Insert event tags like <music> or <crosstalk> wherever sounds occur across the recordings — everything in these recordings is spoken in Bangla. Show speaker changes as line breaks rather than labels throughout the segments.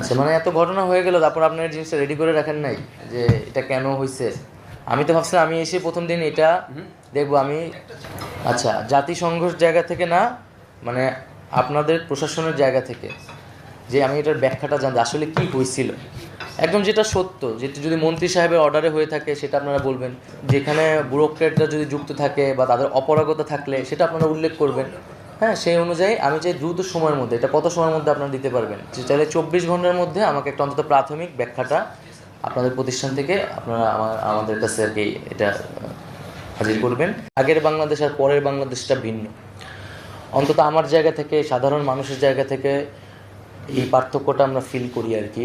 আচ্ছা মানে এত ঘটনা হয়ে গেল তারপর আপনার জিনিসটা রেডি করে রাখেন নাই যে এটা কেন হয়েছে আমি তো ভাবছিলাম আমি এসে প্রথম দিন এটা দেখব আমি আচ্ছা জাতিসংঘের জায়গা থেকে না মানে আপনাদের প্রশাসনের জায়গা থেকে যে আমি এটার ব্যাখ্যাটা জানতে আসলে কি হয়েছিল একদম যেটা সত্য যেটা যদি মন্ত্রী সাহেবের অর্ডারে হয়ে থাকে সেটা আপনারা বলবেন। যেখানে ব্যুরোক্রেটরা যদি যুক্ত থাকে বা তাদের অপরাগতা থাকলে সেটা আপনারা উল্লেখ করবেন। হ্যাঁ সেই অনুযায়ী আমি চাই দ্রুত সময়ের মধ্যে, এটা কত সময়ের মধ্যে আপনারা দিতে পারবেন? চাইলে চব্বিশ ঘণ্টার মধ্যে আমাকে একটা অন্তত প্রাথমিক ব্যাখ্যাটা আপনাদের প্রতিষ্ঠান থেকে আপনারা আমার, আমাদের কাছে আর কি এটা হাজির করবেন। আগের বাংলাদেশ আর পরের বাংলাদেশটা ভিন্ন। অন্তত আমার জায়গা থেকে, সাধারণ মানুষের জায়গা থেকে এই পার্থক্যটা আমরা ফিল করি আর কি।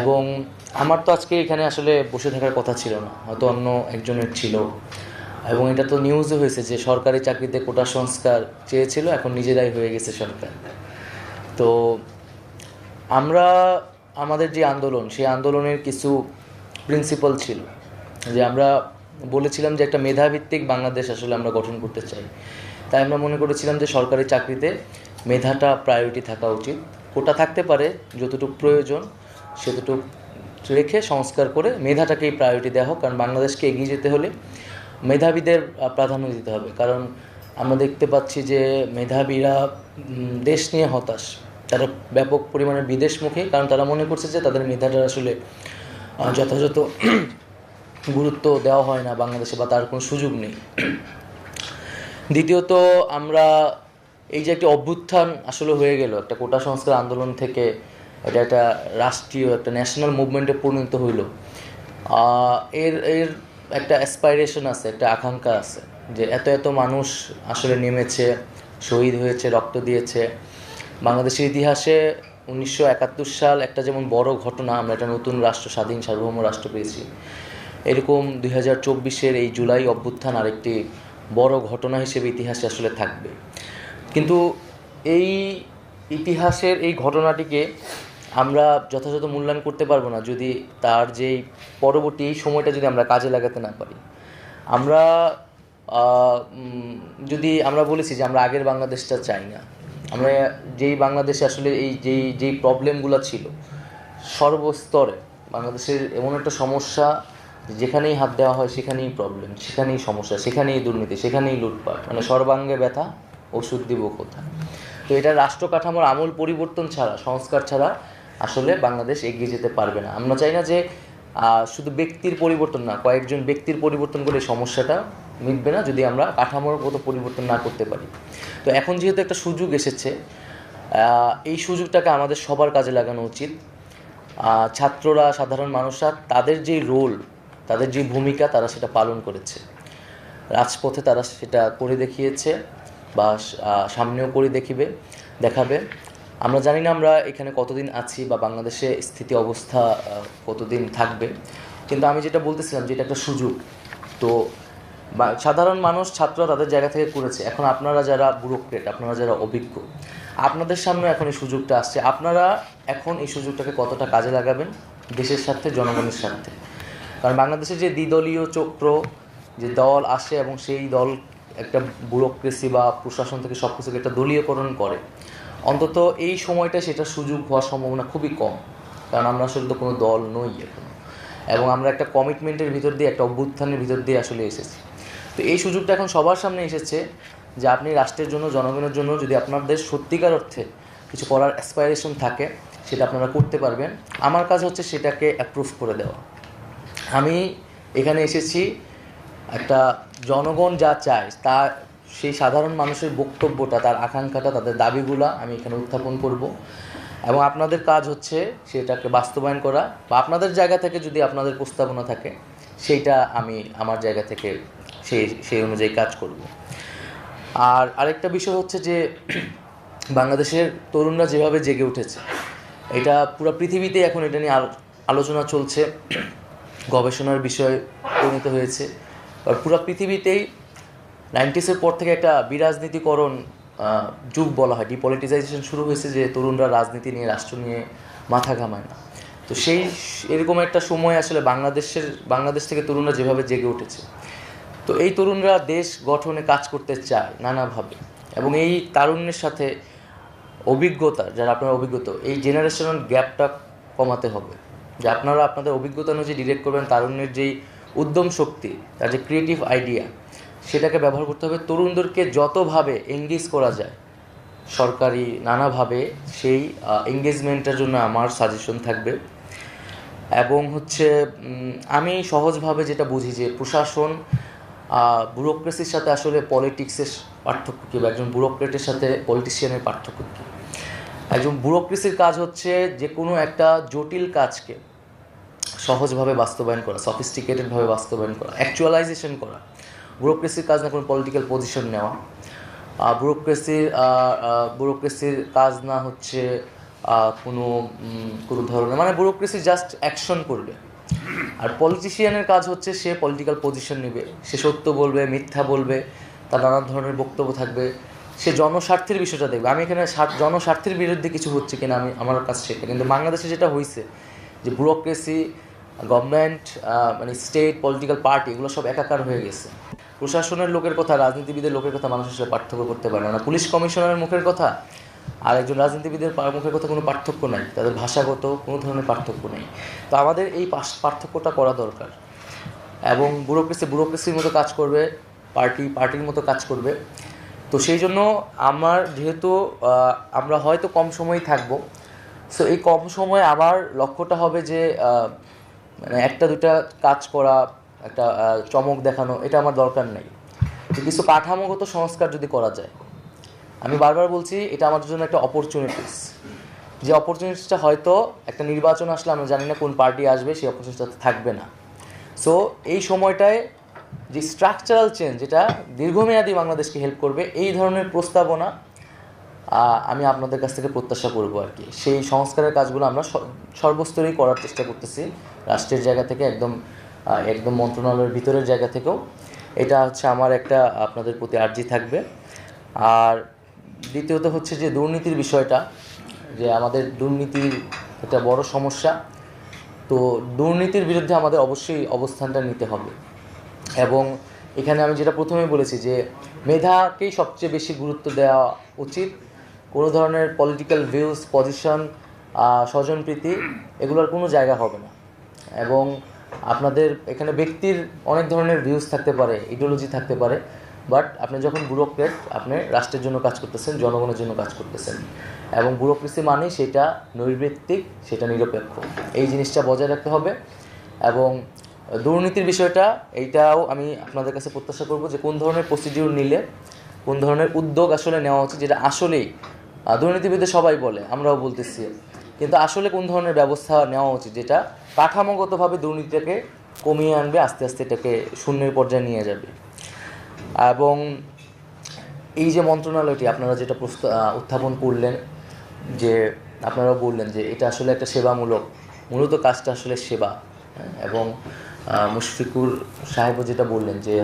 এবং আমার তো আজকে এখানে আসলে বসে থাকার কথা ছিল না, হয়তো অন্য একজনের ছিল। এবং এটা তো নিউজও হয়েছে যে সরকারি চাকরিতে কোটা সংস্কার চেয়েছিল, এখন নিজেরাই হয়ে গেছে সরকার। তো আমরা, আমাদের যে আন্দোলন, সেই আন্দোলনের কিছু প্রিন্সিপাল ছিল। যে আমরা বলেছিলাম যে একটা মেধাভিত্তিক বাংলাদেশ আসলে আমরা গঠন করতে চাই। তাই আমরা মনে করেছিলাম যে সরকারি চাকরিতে মেধাটা প্রায়োরিটি থাকা উচিত। কোটা থাকতে পারে, যতটুকু প্রয়োজন সেতটুকু রেখে সংস্কার করে মেধাটাকেই প্রায়োরিটি দেওয়া হোক। কারণ বাংলাদেশকে এগিয়ে যেতে হলে মেধাবীদের প্রাধান্য দিতে হবে। কারণ আমরা দেখতে পাচ্ছি যে মেধাবীরা দেশ নিয়ে হতাশ। তারা ব্যাপক পরিমাণে বিদেশমুখী, কারণ তারা মনে করছে যে তাদের মেধাটা আসলে যথাযথ <clears throat> গুরুত্ব দেওয়া হয় না বাংলাদেশে বা তার কোনো সুযোগ নেই। দ্বিতীয়ত, আমরা এই যে একটি অভ্যুত্থান আসলে হয়ে গেল, একটা কোটা সংস্কার আন্দোলন থেকে, এটা একটা রাষ্ট্রীয়, একটা ন্যাশনাল মুভমেন্টে পরিণত হইল। এর এর একটা অ্যাসপাইরেশন আছে, একটা আকাঙ্ক্ষা আছে যে এত এত মানুষ আসলে নেমেছে, শহীদ হয়েছে, রক্ত দিয়েছে। বাংলাদেশের ইতিহাসে উনিশশো একাত্তর সাল একটা যেমন বড় ঘটনা, আমরা একটা নতুন রাষ্ট্র, স্বাধীন সার্বভৌম রাষ্ট্র পেয়েছি। এরকম দুই হাজার চব্বিশের এই জুলাই অভ্যুত্থান আরেকটি বড় ঘটনা হিসেবে ইতিহাসে আসলে থাকবে। কিন্তু এই ইতিহাসের এই ঘটনাটিকে আমরা যথাযথ মূল্যায়ন করতে পারব না যদি তার যেই পরবর্তী এই সময়টা যদি আমরা কাজে লাগাতে না পারি। আমরা যদি আমরা বলেছি যে আমরা আগের বাংলাদেশটা চাই না, আমরা যেই বাংলাদেশে আসলে এই যেই যেই প্রবলেমগুলো ছিল, সর্বস্তরে বাংলাদেশের এমন একটা সমস্যা যেখানেই হাত দেওয়া হয় সেখানেই প্রবলেম সেখানেই সমস্যা, সেখানেই দুর্নীতি, সেখানেই লুটপাট মানে সর্বাঙ্গে ব্যথা, ওষুধ দিব কোথায়? তো এটা রাষ্ট্র কাঠামোর আমূল পরিবর্তন ছাড়া, সংস্কার ছাড়া আসলে বাংলাদেশ এগিয়ে যেতে পারবে না। আমরা চাই না যে শুধু ব্যক্তির পরিবর্তন না, কয়েকজন ব্যক্তির পরিবর্তন করে সমস্যাটা মিটবে না, যদি আমরা কাঠামোর মতো পরিবর্তন না করতে পারি। তো এখন যেহেতু একটা সুযোগ এসেছে এই সুযোগটাকে আমাদের সবার কাজে লাগানো উচিত। ছাত্ররা, সাধারণ মানুষরা, তাদের যে রোল, তাদের যে ভূমিকা, তারা সেটা পালন করেছে। রাজপথে তারা সেটা করে দেখিয়েছে, বা সামনেও করে দেখিবে, দেখাবে। আমরা জানি না আমরা এখানে কতদিন আছি বা বাংলাদেশে স্থিতি অবস্থা কতদিন থাকবে। কিন্তু আমি যেটা বলতেছিলাম যে এটা একটা সুযোগ। তো সাধারণ মানুষ, ছাত্ররা তাদের জায়গা থেকে করেছে। এখন আপনারা যারা ব্যুরোক্রেট আপনারা যারা অভিজ্ঞ, আপনাদের সামনে এখন এই সুযোগটা আসছে। আপনারা এখন এই সুযোগটাকে কতটা কাজে লাগাবেন? দেশের স্বার্থে, জনগণের স্বার্থে। কারণ বাংলাদেশে যে দ্বিদলীয় চক্র, যে দল আসে এবং সেই দল একটা ব্যুরোক্রেসি বা প্রশাসন থেকে সব কিছুকে একটা দলীয়করণ করে অন্তত এই সময়টা সেটা সুযোগ হওয়ার সম্ভাবনা খুবই কম। কারণ আমরা আসলে তো কোনো দল নই এখন। এবং আমরা একটা কমিটমেন্টের ভিতর দিয়ে, একটা অভ্যুত্থানের ভিতর দিয়ে আসলে এসেছি। তো এই সুযোগটা এখন সবার সামনে এসেছে যে আপনি রাষ্ট্রের জন্য, জনগণের জন্য যদি আপনাদের সত্যিকার অর্থে কিছু করার অ্যাসপাইরেশন থাকে, সেটা আপনারা করতে পারবেন। আমার কাজ হচ্ছে সেটাকে অ্যাপ্রুভ করে দেওয়া। আমি এখানে এসেছি একটা জনগণ যা চায়, তা সেই সাধারণ মানুষের বক্তব্যটা, তার আকাঙ্ক্ষাটা, তাদের দাবিগুলো আমি এখানে উত্থাপন করব। এবং আপনাদের কাজ হচ্ছে সেটাকে বাস্তবায়ন করা বা আপনাদের জায়গা থেকে যদি আপনাদের প্রস্তাবনা থাকে, সেইটা আমি আমার জায়গা থেকে সেই সেই অনুযায়ী কাজ করব। আর আরেকটা বিষয় হচ্ছে যে <clears throat> বাংলাদেশের তরুণরা যেভাবে জেগে উঠেছে, এটা পুরো পৃথিবীতে এখন এটা নিয়ে আলোচনা চলছে, <clears throat> গবেষণার বিষয় পরিণত হয়েছে। আর পুরো পৃথিবীতেই নাইনটিসের পর থেকে একটা বিরাজনীতিকরণ যুগ বলা হয়। ডিপলিটিজাইজেশন শুরু হয়েছে যে তরুণরা রাজনীতি নিয়ে, রাষ্ট্র নিয়ে মাথা ঘামায় না। তো সেই এরকম একটা সময় আসলে বাংলাদেশের, বাংলাদেশ থেকে তরুণরা যেভাবে জেগে উঠেছে। তো এই তরুণরা দেশ গঠনে কাজ করতে চায় নানাভাবে। এবং এই তারুণ্যের সাথে অভিজ্ঞতা, যারা আপনার অভিজ্ঞতা, এই জেনারেশনাল গ্যাপটা কমাতে হবে। যে আপনারা আপনাদের অভিজ্ঞতা অনুযায়ী ডিরেক্ট করবেন তারুণ্যের যেই উদ্যম শক্তি, তার যে ক্রিয়েটিভ আইডিয়া সেটাকে ব্যবহার করতে হবে। তরুণদেরকে যতভাবে এঙ্গেজ করা যায়, সরকারি নানাভাবে সেই এঙ্গেজমেন্টের জন্য আমার সাজেশন থাকবে। এবং হচ্ছে আমি সহজভাবে যেটা বুঝি যে প্রশাসন ব্যুরোক্রেসির সাথে আসলে পলিটিক্সের পার্থক্য কী বা একজন ব্যুরোক্রেটের সাথে পলিটিশিয়ানের পার্থক্য কী? একজন ব্যুরোক্রেসির কাজ হচ্ছে যে কোনো একটা জটিল কাজকে সহজভাবে বাস্তবায়ন করা সফিস্টিকেটেডভাবে বাস্তবায়ন করা অ্যাকচুয়ালাইজেশন করা। ব্যুরোক্রেসির কাজ না কোনো পলিটিক্যাল পজিশন নেওয়া। ব্যুরোক্রেসির ব্যুরোক্রেসির কাজ না হচ্ছে কোনো কোনো ধরনের মানে ব্যুরোক্রেসি জাস্ট অ্যাকশন করবে। আর পলিটিশিয়ানের কাজ হচ্ছে সে পলিটিক্যাল পজিশন নেবে। সে সত্য বলবে, মিথ্যা বলবে, তার নানা ধরনের বক্তব্য থাকবে। সে জনস্বার্থের বিষয়টা দেখবে। আমি এখানে স্বার্থ- জনস্বার্থের বিরুদ্ধে কিছু হচ্ছে কিনা আমি, আমার কাছে সেটা। কিন্তু বাংলাদেশে যেটা হয়েছে যে ব্যুরোক্রেসি গভর্নমেন্ট মানে স্টেট পলিটিক্যাল পার্টি এগুলো সব একাকার হয়ে গেছে। প্রশাসনের লোকের কথা, রাজনীতিবিদের লোকের কথা মানুষের সাথে পার্থক্য করতে পারে না। পুলিশ কমিশনারের মুখের কথা আর একজন রাজনীতিবিদের মুখের কথা কোনো পার্থক্য নাই। তাদের ভাষাগত কোনো ধরনের পার্থক্য নেই। তো আমাদের এই পার্থক্যটা করা দরকার। এবং ব্যুরোক্রেসি ব্যুরোক্রেসির মতো কাজ করবে, পার্টি পার্টির মতো কাজ করবে। তো সেই জন্য আমার যেহেতু আমরা হয়তো কম সময়ই থাকব সো এই কম সময়ে আমার লক্ষ্যটা হবে যে মানে একটা দুটা কাজ করা একটা চমক দেখানো, এটা আমার দরকার নেই। কিছু কাঠামোগত সংস্কার যদি করা যায়, আমি বারবার বলছি, এটা আমাদের জন্য একটা অপরচুনিটিস যে অপরচুনিটিসটা হয়তো একটা নির্বাচন আসলে, আমরা জানি না কোন পার্টি আসবে, সেই অপরচুনিটিটা থাকবে না। সো এই সময়টায় যে স্ট্রাকচারাল চেঞ্জ যেটা দীর্ঘমেয়াদী বাংলাদেশকে হেল্প করবে, এই ধরনের প্রস্তাবনা আমি আপনাদের কাছ থেকে প্রত্যাশা করব আর কি। সেই সংস্কারের কাজগুলো আমরা সর্বস্তরেই করার চেষ্টা করতেছি, রাষ্ট্রের জায়গা থেকে একদম একদম মন্ত্রণালয়ের ভিতরের জায়গা থেকেও। এটা হচ্ছে আমার একটা আপনাদের প্রতি আর্জি থাকবে। আর দ্বিতীয়ত হচ্ছে যে দুর্নীতির বিষয়টা, যে আমাদের দুর্নীতির একটা বড় সমস্যা। তো দুর্নীতির বিরুদ্ধে আমাদের অবশ্যই অবস্থানটা নিতে হবে। এবং এখানে আমি যেটা প্রথমেই বলেছি যে মেধাকেই সবচেয়ে বেশি গুরুত্ব দেওয়া উচিত। কোনো ধরনের পলিটিক্যাল ভিউজ পজিশন স্বজনপ্রীতি, এগুলোর কোনো জায়গা হবে না। এবং আপনাদের এখানে ব্যক্তির অনেক ধরনের ভিউজ থাকতে পারে ইডিওলজি থাকতে পারে বাট আপনি যখন ব্যুরোক্রেট আপনি রাষ্ট্রের জন্য কাজ করতেছেন, জনগণের জন্য কাজ করতেছেন। এবং ব্যুরোক্রেসি মানে সেটা নৈর্ব্যক্তিক, সেটা নিরপেক্ষ। এই জিনিসটা বজায় রাখতে হবে। এবং দুর্নীতির বিষয়টা, এইটাও আমি আপনাদের কাছে প্রত্যাশা করব যে কোন ধরনের প্রসিডিউর নিলে, কোন ধরনের উদ্যোগ আসলে নেওয়া উচিত, যেটা আসলেই দুর্নীতিবিদে সবাই বলে, আমরাও বলতেছি। কিন্তু আসলে কোন ধরনের ব্যবস্থা নেওয়া উচিত, যেটা কাঠামোগতভাবে দুর্নীতিটাকে কমিয়ে আনবে আস্তে আস্তে এটাকে শূন্যের পর্যায়ে নিয়ে যাবে। এবং এই যে মন্ত্রণালয়টি আপনারা যেটা উত্থাপন করলেন যে আপনারা বললেন যে এটা আসলে একটা সেবামূলক মূলত কাজটা আসলে সেবা হ্যাঁ, এবং মুশফিকুর সাহেবও যেটা বললেন যে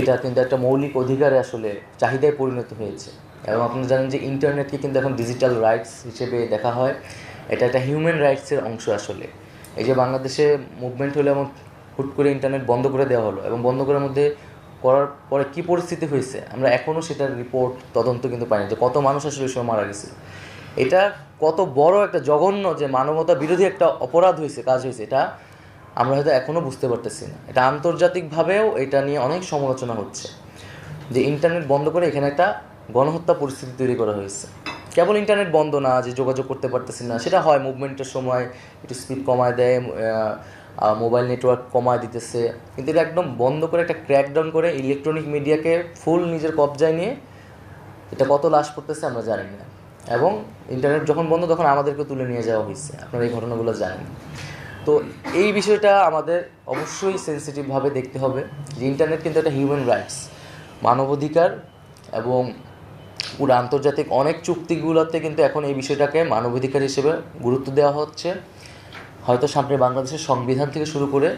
এটা কিন্তু একটা মৌলিক অধিকারে আসলে চাহিদায় পরিণত হয়েছে। এবং আপনারা জানেন যে ইন্টারনেটকে কিন্তু এখন ডিজিটাল রাইটস হিসেবে দেখা হয়। এটা একটা হিউম্যান রাইটসের অংশ আসলে। এই যে বাংলাদেশে মুভমেন্ট হলে এবং হুট করে ইন্টারনেট বন্ধ করে দেওয়া হলো এবং বন্ধ করার মধ্যে করার পরে কী পরিস্থিতি হয়েছে, আমরা এখনও সেটার রিপোর্ট তদন্ত কিন্তু পাইনি যে কত মানুষ আসলে সময় মারা গেছে। এটা কত বড় একটা জঘন্য যে মানবতা বিরোধী একটা অপরাধ হয়েছে, কাজ হয়েছে, এটা আমরা হয়তো এখনও বুঝতে পারতেছি না। এটা আন্তর্জাতিকভাবেও এটা নিয়ে অনেক সমালোচনা হচ্ছে যে ইন্টারনেট বন্ধ করে এখানে একটা গণহত্যা পরিস্থিতি তৈরি করা হয়েছে। কেবল ইন্টারনেট বন্ধ না, যে যোগাযোগ করতে পারতেছি না, সেটা হয়। মুভমেন্টের সময় একটু স্পিড কমায় দেয় মোবাইল নেটওয়ার্ক কমায় দিতেছে। কিন্তু এটা একদম বন্ধ করে একটা ক্র্যাকডাউন করে ইলেকট্রনিক মিডিয়াকে ফুল নিজের কবজায় নিয়ে এটা কত লাশ পড়তেছে আমরা জানি না। এবং ইন্টারনেট যখন বন্ধ, তখন আমাদেরকে তুলে নিয়ে যাওয়া হয়েছে। আপনারা এই ঘটনাগুলো জানেন। তো এই বিষয়টা আমাদের অবশ্যই সেন্সিটিভভাবে দেখতে হবে যে ইন্টারনেট কিন্তু একটা হিউম্যান রাইটস মানবাধিকার এবং পুরো আন্তর্জাতিক অনেক চুক্তিগুলোতে কিন্তু এখন এই বিষয়টাকে মানবাধিকার হিসেবে গুরুত্ব দেওয়া হচ্ছে। হয়তো সামনে বাংলাদেশের সংবিধান থেকে শুরু করে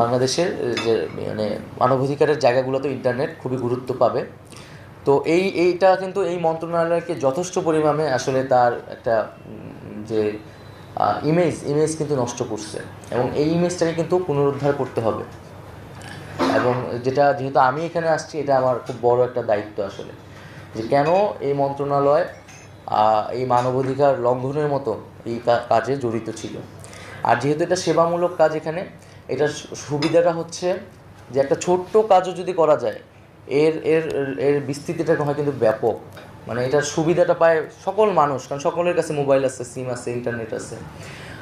বাংলাদেশের যে মানে মানবাধিকারের জায়গাগুলোতে ইন্টারনেট খুবই গুরুত্ব পাবে। তো এই, এইটা কিন্তু এই মন্ত্রণালয়কে যথেষ্ট পরিমাণে আসলে তার একটা যে ইমেজ ইমেজ কিন্তু নষ্ট করছে এবং এই ইমেজটাকে কিন্তু পুনরুদ্ধার করতে হবে। এবং যেটা যেহেতু আমি এখানে আসছি, এটা আমার খুব বড় একটা দায়িত্ব আসলে। যে কেন এই মন্ত্রণালয় এই মানবাধিকার লঙ্ঘনের মতো এই কাজে জড়িত ছিল? আর যেহেতু এটা সেবামূলক কাজ এখানে, এটার সু- সুবিধাটা হচ্ছে যে একটা ছোট্ট কাজও যদি করা যায়, এর এর এর বিস্তৃতিটা হয় কিন্তু ব্যাপক। মানে এটার সুবিধাটা পায় সকল মানুষ, কারণ সকলের কাছে মোবাইল আছে, সিম আছে, ইন্টারনেট আছে।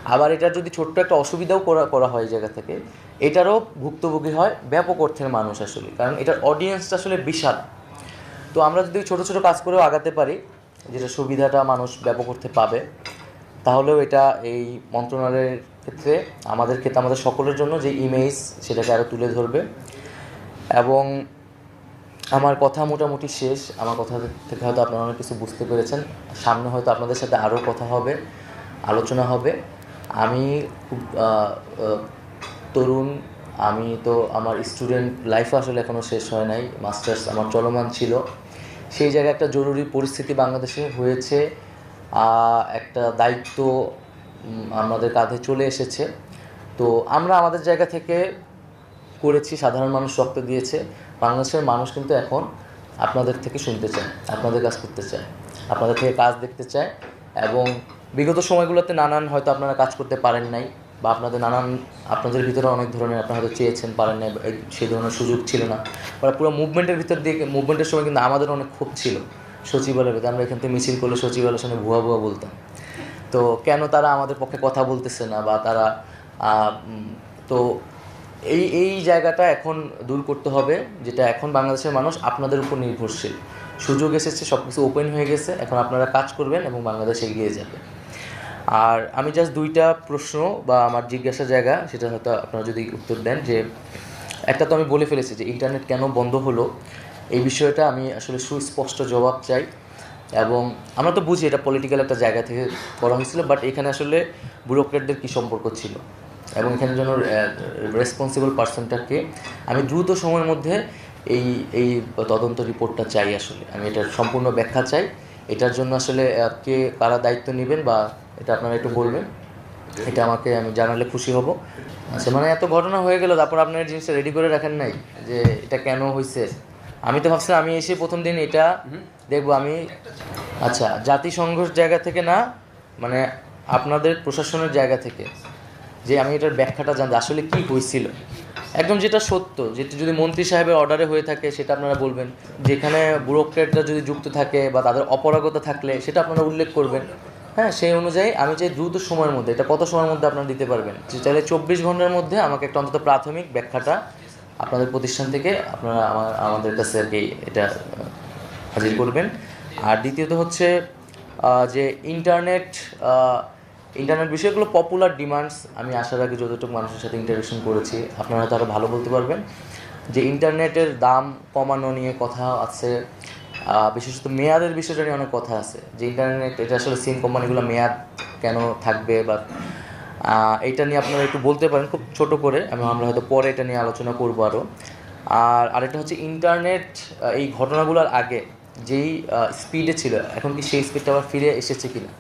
আবার এটার যদি ছোট্ট একটা অসুবিধাও করা করা হয় জায়গা থেকে, এটারও ভুক্তভোগী হয় ব্যাপক অর্থের মানুষ আসলে। কারণ এটার অডিয়েন্সটা আসলে বিশাল। তো আমরা যদি ছোট ছোট কাজ করেও আগাতে পারি, যেটা সুবিধাটা মানুষ ব্যাপক করতে পাবে, তাহলেও এটা এই মন্ত্রণালয়ের ক্ষেত্রে, আমাদের ক্ষেত্রে, আমাদের সকলের জন্য যে ইমেজ সেটাকে আরও তুলে ধরবে। এবং আমার কথা মোটামুটি শেষ। আমার কথা থেকে হয়তো আপনারা অনেক কিছু বুঝতে পেরেছেন। সামনে হয়তো আপনাদের সাথে আরও কথা হবে, আলোচনা হবে। আমি খুব তরুণ। আমি তো আমার স্টুডেন্ট লাইফ আসলে এখনও শেষ হয় নাই। মাস্টার্স আমার চলমান ছিল। সেই জায়গায় একটা জরুরি পরিস্থিতি বাংলাদেশে হয়েছে একটা দায়িত্ব আমাদের কাঁধে চলে এসেছে। তো আমরা আমাদের জায়গা থেকে করেছি, সাধারণ মানুষ রক্ত দিয়েছে। বাংলাদেশের মানুষ কিন্তু এখন আপনাদের থেকে শুনতে চায়, আপনাদের কাজ করতে চায়, আপনাদের থেকে কাজ দেখতে চায়। এবং বিগত সময়গুলোতে নানান হয়তো আপনারা কাজ করতে পারেন নাই। বা আপনাদের নানান, আপনাদের ভিতরে অনেক ধরনের আপনারা হয়তো চেয়েছেন, পারেন না সেই ধরনের সুযোগ ছিল না। বা পুরো মুভমেন্টের ভিতর দিয়ে মুভমেন্টের সময় কিন্তু আমাদের অনেক ক্ষোভ ছিল সচিবালয়ের ভিতরে। আমরা এখান থেকে মিছিল করলে সচিবালয়ের সঙ্গে ভুয়া ভুয়া বলতাম। তো কেন তারা আমাদের পক্ষে কথা বলতেছে না বা তারা তো এই এই জায়গাটা এখন দূর করতে হবে, যেটা এখন বাংলাদেশের মানুষ আপনাদের উপর নির্ভরশীল। সুযোগ এসেছে সব কিছু ওপেন হয়ে গেছে, এখন আপনারা কাজ করবেন এবং বাংলাদেশ এগিয়ে যাবে। আর আমি জাস্ট দুইটা প্রশ্ন বা আমার জিজ্ঞাসা জায়গা, সেটা হয়তো আপনারা যদি উত্তর দেন যে, একটা তো আমি বলে ফেলেছি যে ইন্টারনেট কেন বন্ধ হলো, এই বিষয়টা আমি আসলে সুস্পষ্ট জবাব চাই। এবং আমরা তো বুঝি এটা পলিটিক্যাল একটা জায়গা থেকে করা হয়েছিল বাট এখানে আসলে ব্যুরোক্রেটদের কী সম্পর্ক ছিল? এবং এখানে যেন রেসপন্সিবল পার্সনটাকে আমি দ্রুত সময়ের মধ্যে এই এই তদন্ত রিপোর্টটা চাই আসলে। আমি এটার সম্পূর্ণ ব্যাখ্যা চাই। এটার জন্য আসলে কে কারা দায়িত্ব নেবেন বা এটা আপনারা একটু বলবেন? এটা আমাকে আমি জানালে খুশি হব। আচ্ছা মানে এত ঘটনা হয়ে গেল, তারপর আপনার জিনিসটা রেডি করে রাখেন নাই যে এটা কেন হয়েছে আমি তো ভাবছিলাম আমি এসে প্রথম দিন এটা দেখব, আমি আচ্ছা জাতিসংঘর জায়গা থেকে না মানে আপনাদের প্রশাসনের জায়গা থেকে যে আমি এটার ব্যাখ্যাটা জানতে আসলে কি হয়েছিল একদম যেটা সত্য, যেটা যদি মন্ত্রী সাহেবের অর্ডারে হয়ে থাকে, সেটা আপনারা বলবেন। যেখানে ব্যুরোক্রেটরা যদি যুক্ত থাকে বা তাদের অপরাগতা থাকলে, সেটা আপনারা উল্লেখ করবেন। হ্যাঁ সেই অনুযায়ী আমি চাই দ্রুত সময়ের মধ্যে, এটা কত সময়ের মধ্যে আপনারা দিতে পারবেন? চাইলে চব্বিশ ঘণ্টার মধ্যে আমাকে একটা অন্তত প্রাথমিক ব্যাখ্যাটা আপনাদের প্রতিষ্ঠান থেকে আপনারা আমার, আমাদের কাছে আর কি এটা, হাজির করবেন। আর দ্বিতীয়ত হচ্ছে যে ইন্টারনেট ইন্টারনেট বিষয়গুলো পপুলার ডিমান্ডস আমি আসার আগে যতটুকু মানুষের সাথে ইন্টারেকশন করেছি, আপনারা হয়তো আরও ভালো বলতে পারবেন। যে ইন্টারনেটের দাম কমানো নিয়ে কথা আছে বিশেষত মেয়াদের বিষয়টা নিয়ে অনেক কথা আছে। যে ইন্টারনেট এটা আসলে সিম কোম্পানিগুলো মেয়াদ কেন থাকবে বা এটা নিয়ে আপনারা একটু বলতে পারেন, খুব ছোট করে আমি আমরা হয়তো পরে এটা নিয়ে আলোচনা করব আরও আর আরেকটা হচ্ছে ইন্টারনেট এই ঘটনাগুলোর আগে যেই স্পিডে ছিল, এখন কি সেই স্পিডটা আবার ফিরে এসেছে কিনা?